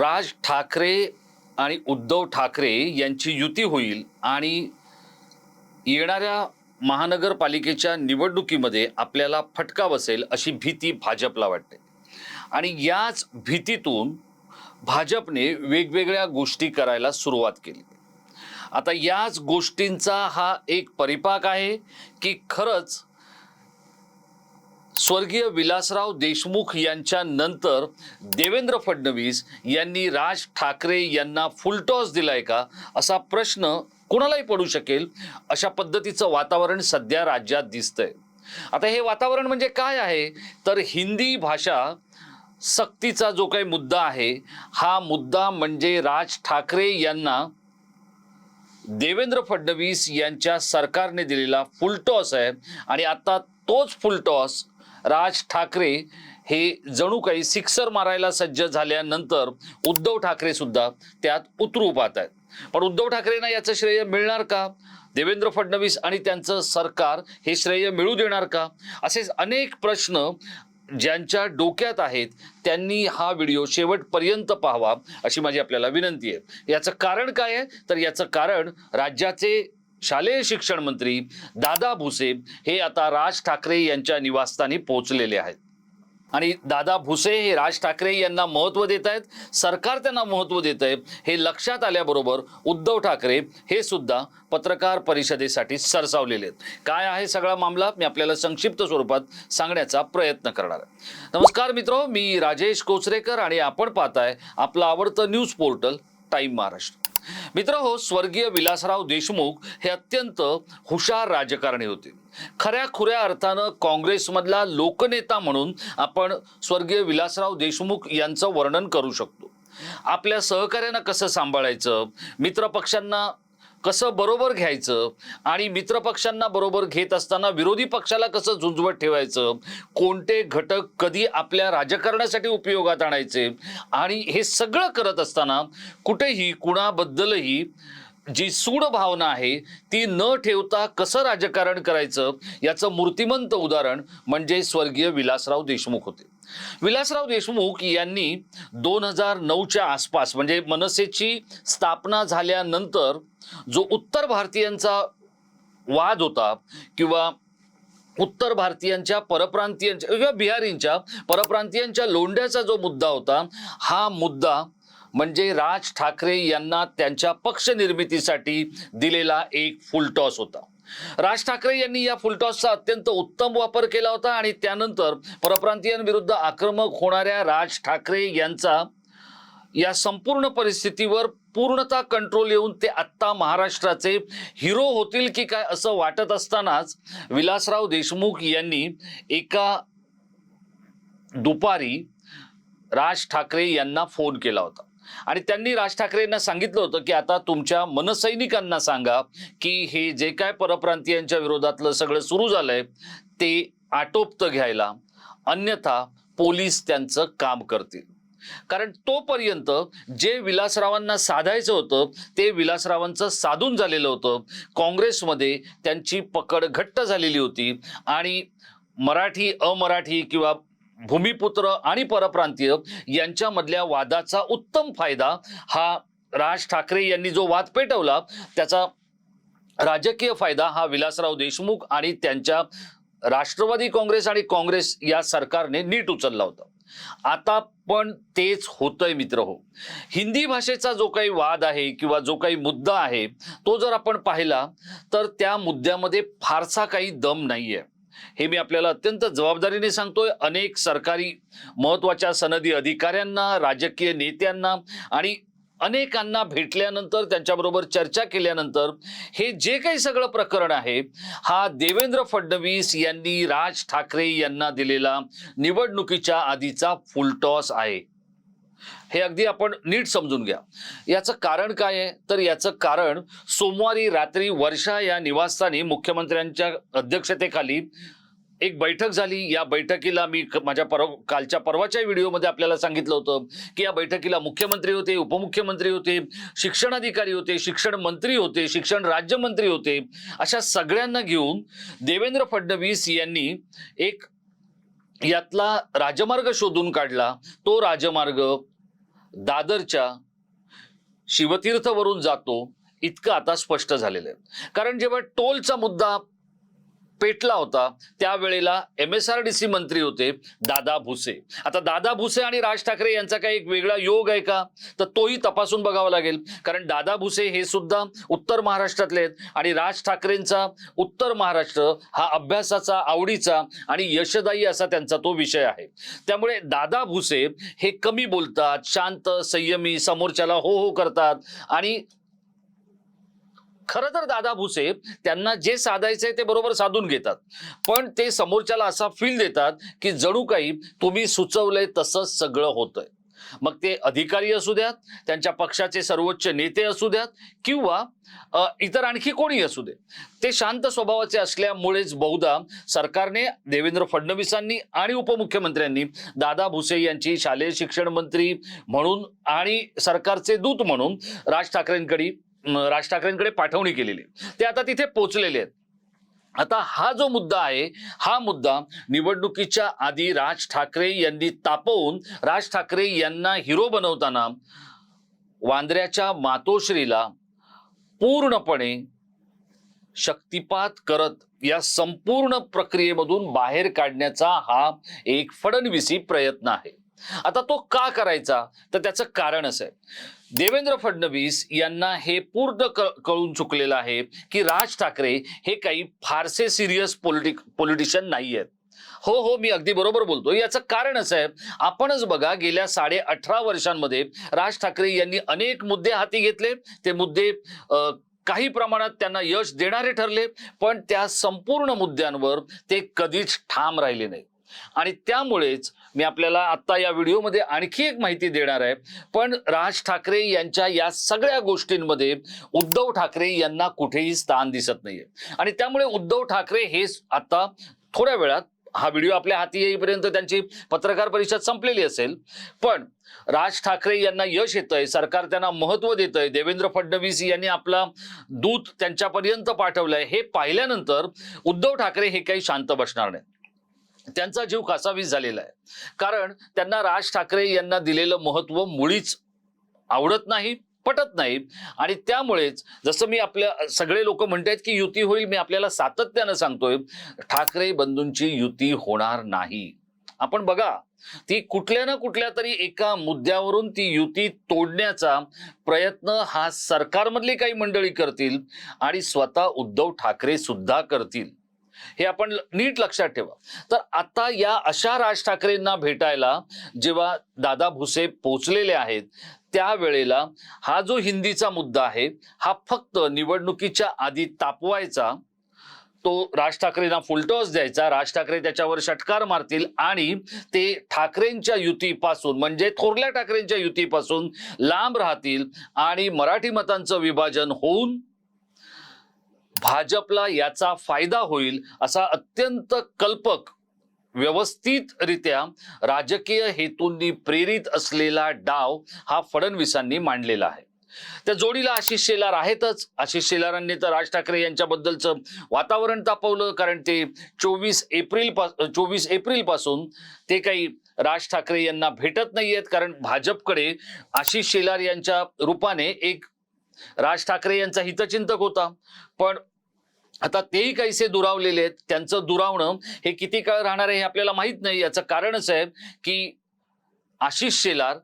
राज ठाकरे आणि उद्धव ठाकरे यांची युती होईल आणि येणाऱ्या महानगरपालिकेच्या निवडणुकीमध्ये आपल्याला फटका बसेल अशी भीती भाजपला वाटते. आणि याच भीतीतून भाजपने वेगवेगळ्या गोष्टी करायला सुरुवात केली. आता याच गोष्टींचा हा एक परिपाक आहे की खरंच स्वर्गीय विलासराव देशमुख यांच्या नंतर देवेंद्र फडणवीस यांनी राज ठाकरे यांना फुलटॉस दिलाय का? असा प्रश्न कोणालाही पडू शकेल. अशा पद्धतीचं वातावरण सध्या राज्यात दिसतंय. आता हे वातावरण म्हणजे काय आहे? तर हिंदी भाषा सक्तीचा जो काही मुद्दा आहे हा मुद्दा म्हणजे राज ठाकरे यांना देवेंद्र फडणवीस यांच्या सरकारने दिलेला फुलटॉस आहे. आणि आता तोच फुलटॉस राज ठाकरे हे जणू काही सिक्सर मारायला सज्ज झाल्यानंतर उद्धव ठाकरे सुद्धा त्यात उतरू पाहत आहेत. पण उद्धव ठाकरेंना याचं श्रेय मिळणार का? देवेंद्र फडणवीस आणि त्यांचं सरकार हे श्रेय मिळू देणार का? असे अनेक प्रश्न ज्यांच्या डोक्यात आहेत त्यांनी हा व्हिडिओ शेवटपर्यंत पाहावा अशी माझी आपल्याला विनंती आहे. याचं कारण काय आहे? तर याचं कारण राज्याचे शालेय शिक्षण मंत्री दादा भुसे हे आता राज ठाकरे यांच्या निवासस्थानी पोहोचलेले आहेत. आणि दादा भुसे हे राज ठाकरे यांना महत्त्व देत आहेत सरकार त्यांना महत्त्व देत आहे हे लक्षात आल्याबरोबर उद्धव ठाकरे हे सुद्धा पत्रकार परिषदेसाठी सरसावलेले आहेत. काय आहे सगळा मामला? मी आपल्याला संक्षिप्त स्वरूपात सांगण्याचा प्रयत्न करणार आहे. नमस्कार मित्र मी राजेश कोचरेकर आणि आपण पाहताय आपलं आवडतं न्यूज पोर्टल टाईम महाराष्ट्र. मित्र हो स्वर्गीय विलासराव देशमुख हे अत्यंत हुशार राजकारणी होते. खऱ्या खुऱ्या अर्थानं काँग्रेसमधला लोकनेता म्हणून आपण स्वर्गीय विलासराव देशमुख यांचं वर्णन करू शकतो. आपल्या सहकार्यांना कसं सांभाळायचं? मित्रपक्षांना कसं बरोबर घ्यायचं आणि मित्रपक्षांना बरोबर घेत असताना विरोधी पक्षाला कसं झुंजवत ठेवायचं? कोणते घटक कधी आपल्या राजकारणासाठी उपयोगात आणायचे? आणि हे सगळं करत असताना कुठेही कुणाबद्दलही जी सूड भावना आहे ती न ठेवता कसं राजकारण करायचं? याचं मूर्तिमंत उदाहरण म्हणजे स्वर्गीय विलासराव देशमुख होते. विलासराव देशमुख यांनी दोन हजार नऊच्या आसपास म्हणजे मनसेची स्थापना झाल्यानंतर जो उत्तर भारतीयांचा वाद होता किंवा उत्तर भारतीयांच्या परप्रांतीयांच्या किंवा बिहारींच्या परप्रांतीयांच्या लोंढ्याचा जो मुद्दा होता हा मुद्दा म्हणजे राज ठाकरे यांना त्यांच्या पक्ष निर्मितीसाठी दिलेला एक फुलटॉस होता. राज ठाकरे यांनी या फुलटॉसचा अत्यंत उत्तम वापर केला होता आणि त्यानंतर परप्रांतीयांविरुद्ध आक्रमक होणाऱ्या राज ठाकरे यांचा या संपूर्ण परिस्थितीवर पूर्णतः कंट्रोल येऊन ते आत्ता महाराष्ट्राचे हिरो होतील की काय असं वाटत असतानाच विलासराव देशमुख यांनी एका दुपारी राज ठाकरे यांना फोन केला होता. आणि त्यांनी राज ठाकरेंना सांगितलं होतं की आता तुमच्या मनसैनिकांना सांगा की हे जे काय परप्रांतीयांच्या विरोधातलं सगळं सुरू झालंय ते आटोपतं घ्यायला. अन्यथा पोलीस त्यांचं काम करतील. कारण तोपर्यंत जे विलासरावांना साधायचं होतं ते विलासरावांचं साधून झालेलं होतं. काँग्रेसमध्ये त्यांची पकड घट्ट झालेली होती आणि मराठी अमराठी किंवा भूमिपुत्र आणि परप्रांतीय यांच्यामधल्या वादाचा उत्तम फायदा हा राज ठाकरे यांनी जो वाद पेटवला त्याचा राजकीय फायदा हा विलासराव देशमुख आणि त्यांच्या राष्ट्रवादी काँग्रेस आणि काँग्रेस या सरकारने नीट उचलला होता. आता पण तेच होतंय मित्र हो. हिंदी भाषेचा जो काही वाद आहे किंवा जो काही मुद्दा आहे तो जर आपण पाहिला तर त्या मुद्द्यामध्ये फारसा काही दम नाहीये. हे मी आपल्याला अत्यंत जबाबदारीने सांगतोय. अनेक सरकारी महत्त्वाच्या सनदी अधिकाऱ्यांना राजकीय नेत्यांना आणि अनेकांना भेटल्यानंतर त्यांच्याबरोबर चर्चा केल्यानंतर हे जे काही सगळं प्रकरण आहे हा देवेंद्र फडणवीस यांनी राज ठाकरे यांना दिलेला निवडणुकीच्या आधीचा फुलटॉस आहे. हे अगदी आपण नीट समजून घ्या. याचं कारण काय आहे? तर याचं कारण सोमवारी रात्री वर्षा या निवासस्थानी मुख्यमंत्र्यांच्या अध्यक्षतेखाली एक बैठक झाली. या बैठकीला मी माझ्या परव कालच्या परवाच्या व्हिडिओमध्ये आपल्याला सांगितलं होतं की या बैठकीला मुख्यमंत्री होते उपमुख्यमंत्री होते शिक्षणाधिकारी होते शिक्षण मंत्री होते शिक्षण राज्यमंत्री होते. अशा सगळ्यांना घेऊन देवेंद्र फडणवीस यांनी एक यातला राजमार्ग शोधून काढला. तो राजमार्ग दादरच्या शिवतीर्थवरून जातो इतकं आता स्पष्ट झालेलं आहे. कारण जेव्हा टोलचा मुद्दा पेटला होता त्यावेळेला M S R D C मंत्री होते दादा भुसे. आता दादा भुसे आणि राज ठाकरे यांचा काही एक वेगळा योग आहे का? तर तोही तपासून बघावा लागेल. कारण दादा भुसे हे सुद्धा उत्तर महाराष्ट्रातले आहेत आणि राज ठाकरेंचा उत्तर महाराष्ट्र हा अभ्यासाचा आवडीचा आणि यशदायी असा त्यांचा तो विषय आहे. त्यामुळे दादा भुसे हे कमी बोलतात शांत संयमी समोरच्याला हो हो करतात आणि खरं तर दादा भुसे त्यांना जे साधायचंय ते बरोबर साधून घेतात. पण ते समोरच्याला असा फील देतात की जणू काही तुम्ही सुचवलंय तसंच सगळं होतंय. मग ते अधिकारी असू द्यात त्यांच्या पक्षाचे सर्वोच्च नेते असू द्यात किंवा इतर आणखी कोणी असू दे. ते शांत स्वभावाचे असल्यामुळेच बहुधा सरकारने देवेंद्र फडणवीसांनी आणि उपमुख्यमंत्र्यांनी दादा भुसे यांची शालेय शिक्षण मंत्री म्हणून आणि सरकारचे दूत म्हणून राज ठाकरेंकडे राज ठाकरेंकडे पाठवणी केलेली. ते आता तिथे पोहोचलेले आहेत. आता हा जो मुद्दा आहे हा मुद्दा निवडणुकीच्या आधी राज ठाकरे यांनी तापवून राज ठाकरे यांना हिरो बनवताना वांद्र्याच्या मातोश्रीला पूर्णपणे शक्तिपात करत या संपूर्ण प्रक्रियेमधून बाहेर काढण्याचा हा एक फडणवीसी प्रयत्न आहे. आता तो का करायचा? तर त्याचं कारण असं आहे. देवेंद्र फडणवीस यांना हे पूर्ण क- कळून चुकलेलं आहे की राज ठाकरे हे काही फारसे सिरियस पॉलिटिक पॉलिटिशियन नाही आहेत हो हो मी अगदी बरोबर बोलतो याचं कारण असं आहे आपणच बघा गेल्या साडे अठरा वर्षांमध्ये राज ठाकरे यांनी अनेक मुद्दे हाती घेतले. ते मुद्दे काही प्रमाणात त्यांना यश देणारे ठरले पण त्या संपूर्ण मुद्द्यांवर ते कधीच ठाम राहिले नाही आणि त्यामुळेच मी आपल्याला आता या व्हिडिओमध्ये आणखी एक माहिती देणार आहे. पण राज ठाकरे यांच्या या सगळ्या गोष्टींमध्ये उद्धव ठाकरे यांना कुठेही स्थान दिसत नाहीये. आणि त्यामुळे उद्धव ठाकरे हे आता थोड्या वेळात हा व्हिडिओ आपल्या हाती येईपर्यंत त्यांची पत्रकार परिषद संपलेली असेल. पण राज ठाकरे यांना यश येतंय सरकार त्यांना महत्त्व देतंय देवेंद्र फडणवीस यांनी आपला दूत त्यांच्यापर्यंत पाठवलंय हे पाहिल्यानंतर उद्धव ठाकरे हे काही शांत बसणार नाही त्यांचा जीव कासावीस झालेला आहे. कारण त्यांना राज ठाकरे यांना दिलेलं महत्त्व मुळीच आवडत नाही पटत नाही. आणि त्यामुळेच जसं मी आपल्या सगळे लोक म्हणतायत की युती होईल मी आपल्याला सातत्यानं सांगतोय ठाकरे बंधूंची युती होणार नाही. आपण बघा ती कुठल्या ना कुठल्या तरी एका मुद्द्यावरून ती युती तोडण्याचा प्रयत्न हा सरकारमधली काही मंडळी करतील आणि स्वतः उद्धव ठाकरे सुद्धा करतील. हे आपण नीट लक्षात ठेवा. तर आता या अशा राज ठाकरेंना भेटायला जेव्हा दादा भुसे पोचलेले आहेत त्यावेळेला हा जो हिंदीचा मुद्दा आहे हा फक्त निवडणुकीच्या आधी तापवायचा तो राज ठाकरेंना फुलटॉस द्यायचा. राज ठाकरे त्याच्यावर षटकार मारतील आणि ते ठाकरेंच्या युतीपासून म्हणजे थोरल्या ठाकरेंच्या युतीपासून लांब राहतील आणि मराठी मतांचं विभाजन होऊन भाजपला याचा फायदा होईल असा अत्यंत कल्पक व्यवस्थितरित्या राजकीय हेतूंनी प्रेरित असलेला डाव हा फडणवीसांनी मांडलेला आहे. त्या जोडीला आशिष शेलार आहेतच. आशिष शेलारांनी तर राज ठाकरे यांच्याबद्दलचं वातावरण तापवलं कारण ते चोवीस एप्रिल पा चोवीस एप्रिलपासून ते काही राज ठाकरे यांना भेटत नाहीयेत कारण भाजपकडे आशिष शेलार यांच्या रूपाने एक राज ठाकरे यांचा हितचिंतक होता. पण आता तेही काहीसे दुरावलेले आहेत त्यांचं दुरावणं हे किती काळ राहणार आहे हे आपल्याला माहीत नाही. याचं कारणच आहे की आशिष शेलार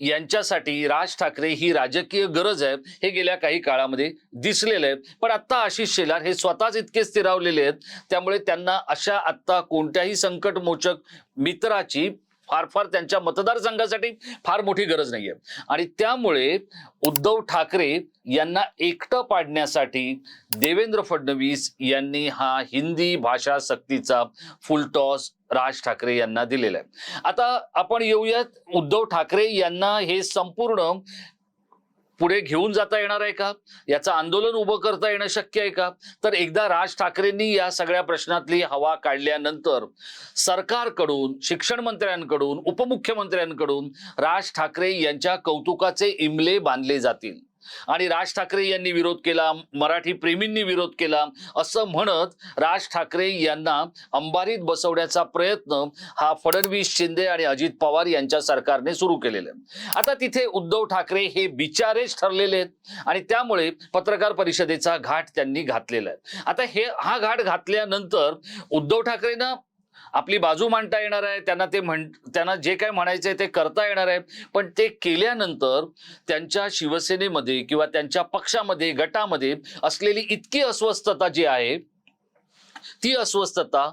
यांच्यासाठी राज ठाकरे ही राजकीय गरज आहे. हे गेल्या काही काळामध्ये दिसलेलं आहे. पण आत्ता आशिष शेलार हे स्वतःच इतके स्थिरावलेले आहेत. त्यामुळे त्यांना अशा आत्ता कोणत्याही संकटमोचक मित्राची फार फार त्यांच्या मतदारसंघासाठी फार मोठी गरज नाहीये. आणि त्यामुळे उद्धव ठाकरे यांना एकटं पाडण्यासाठी देवेंद्र फडणवीस यांनी हा हिंदी भाषा सक्तीचा फुलटॉस राज ठाकरे यांना दिलेला आहे. आता आपण येऊयात उद्धव ठाकरे यांना हे संपूर्ण पुढे घेऊन जाता येणार आहे का? याचं आंदोलन उभं करता येणं शक्य आहे का? तर एकदा राज ठाकरेंनी या सगळ्या प्रश्नातली हवा काढल्यानंतर सरकारकडून शिक्षण मंत्र्यांकडून उपमुख्यमंत्र्यांकडून राज ठाकरे यांच्या कौतुकाचे इमले बांधले जातील. आणि राज ठाकरे यांनी विरोध केला मराठी प्रेमींनी विरोध केला असं म्हणत राज ठाकरे यांना अंबारीत बसवण्याचा प्रयत्न हा फडणवीस शिंदे आणि अजित पवार यांच्या सरकारने सुरू केलेला आता तिथे उद्धव ठाकरे हे बिचारेच ठरलेले आहेत आणि त्यामुळे पत्रकार परिषदेचा घाट त्यांनी घातलेला आहे. आता हे हा घाट घातल्यानंतर उद्धव ठाकरेंना आपली बाजू मांडता येणार आहे त्यांना ते म्हण त्यांना जे काय म्हणायचं आहे ते करता येणार आहे. पण ते केल्यानंतर त्यांच्या शिवसेनेमध्ये किंवा त्यांच्या पक्षामध्ये गटामध्ये असलेली इतकी अस्वस्थता जी आहे ती अस्वस्थता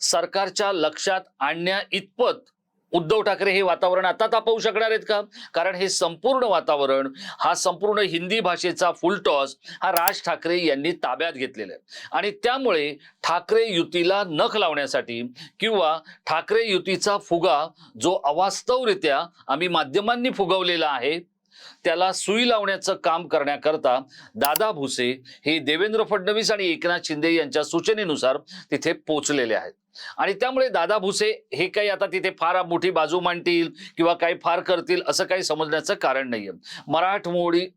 सरकारच्या लक्षात आणण्या इतपत उद्धव ठाकरे हे वातावरण आता तापवू शकणार आहेत का? कारण हे संपूर्ण वातावरण हा संपूर्ण हिंदी भाषेचा फुलटॉस हा राज ठाकरे यांनी ताब्यात घेतलेला आहे. आणि त्यामुळे ठाकरे युतीला नख लावण्यासाठी किंवा ठाकरे युतीचा फुगा जो अवास्तवरित्या आम्ही माध्यमांनी फुगवलेला आहे त्याला सुई लावण्याचं काम करण्याकरता दादा भुसे हे देवेंद्र फडणवीस आणि एकनाथ शिंदे यांच्या सूचनेनुसार तिथे पोचलेले आहेत. आणि त्यामुळे दादा भुसे हे काही आता तिथे फार मोठी बाजू मांडतील किंवा काही फार करतील असं काही समजण्याचं कारण नाहीये. मराठमोळी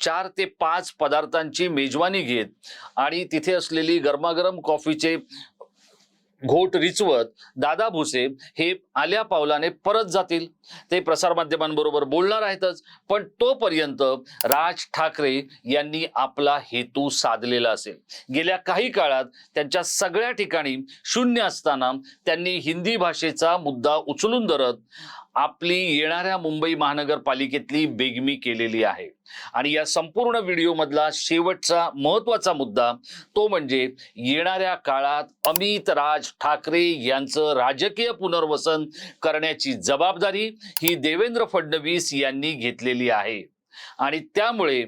चार ते पाच पदार्थांची मेजवानी घेत आणि तिथे असलेली गरमागरम कॉफीचे घोट रिचवत दादा भुसे हे आल्या पावलाने परत जातील. ते प्रसारमाध्यमांबरोबर बोलणार आहेतच पण तोपर्यंत राज ठाकरे यांनी आपला हेतू साधलेला असेल. गेल्या काही काळात त्यांच्या सगळ्या ठिकाणी शून्य असताना त्यांनी हिंदी भाषेचा मुद्दा उचलून धरत आपली येणाऱ्या मुंबई महानगरपालिकेतली बेगमी केलेली आहे. आणि या संपूर्ण व्हिडिओमधला शेवटचा महत्त्वाचा मुद्दा तो म्हणजे येणाऱ्या काळात अमित राज ठाकरे यांचं राजकीय पुनर्वसन करण्याची जबाबदारी ही देवेंद्र फडणवीस यांनी घेतलेली आहे. आणि त्यामुळे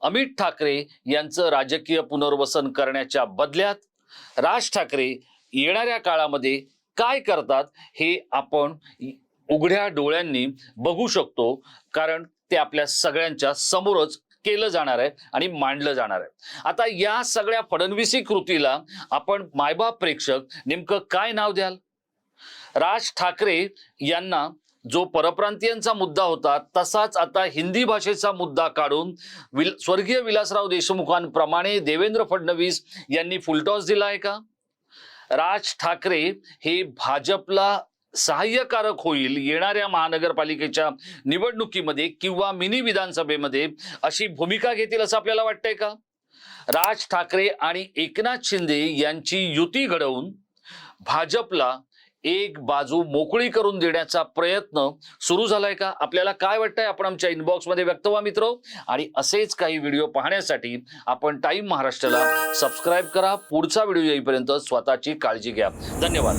अमित ठाकरे यांचं राजकीय पुनर्वसन करण्याच्या बदल्यात राज ठाकरे येणाऱ्या काळामध्ये काय करतात हे आपण उघड्या डोळ्यांनी बघू शकतो कारण ते आपल्या सगळ्यांच्या समोरच केलं जाणार आहे आणि मांडलं जाणार आहे. आता या सगळ्या फडणवीसी कृतीला आपण मायबाप प्रेक्षक नेमकं काय नाव द्याल? राज ठाकरे यांना जो परप्रांतीयांचा मुद्दा होता तसाच आता हिंदी भाषेचा मुद्दा काढून विल स्वर्गीय विलासराव देशमुखांप्रमाणे देवेंद्र फडणवीस यांनी फुलटॉस दिला आहे का? राज ठाकरे हे भाजपला सहाय्यकारक होईल येणाऱ्या महानगरपालिकेच्या निवडणुकीमध्ये किंवा मिनी विधानसभेमध्ये अशी भूमिका घेतील असं आपल्याला वाटतंय का? राज ठाकरे आणि एकनाथ शिंदे यांची युती घडवून भाजपला एक बाजू मोकळी करून देण्याचा प्रयत्न सुरू झालाय का? आपल्याला काय वाटतंय? आपण आमच्या इनबॉक्समध्ये व्यक्त व्हा मित्र. आणि असेच काही व्हिडिओ पाहण्यासाठी आपण टाइम महाराष्ट्राला सबस्क्राईब करा. पुढचा व्हिडिओ येईपर्यंत स्वतःची काळजी घ्या. धन्यवाद.